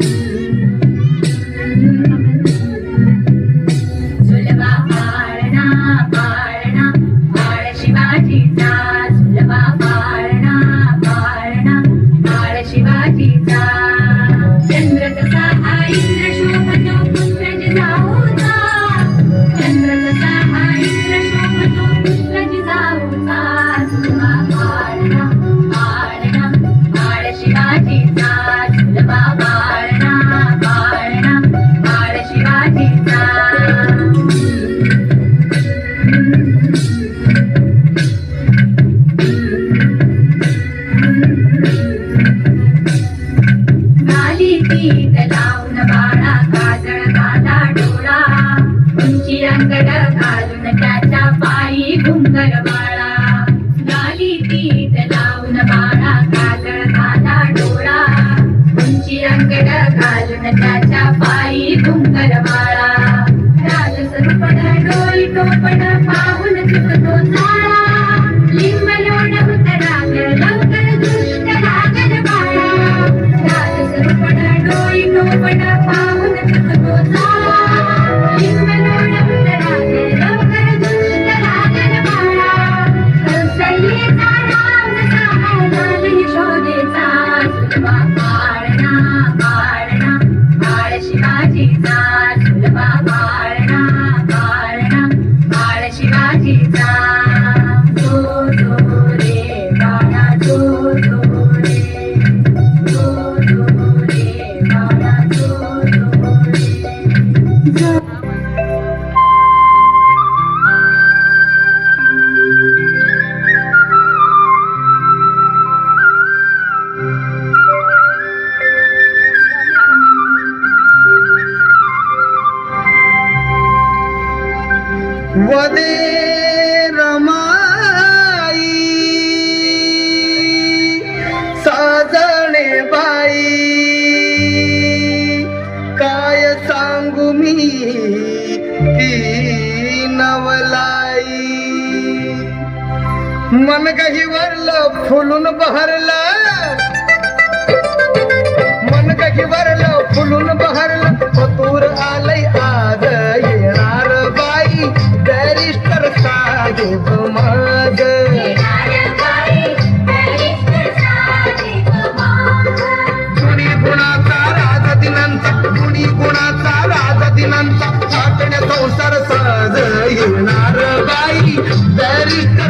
Mm-hmm. Don't wait, don't. What is मन काही वरल फुलून बहरलं. मन काही वरल फुलून बहरलं. पतूर आलय आज येणार बाई बॅरिस्टर साहेब मज गुणी गुणाचा संसार साज येणार बाई बॅरिस्टर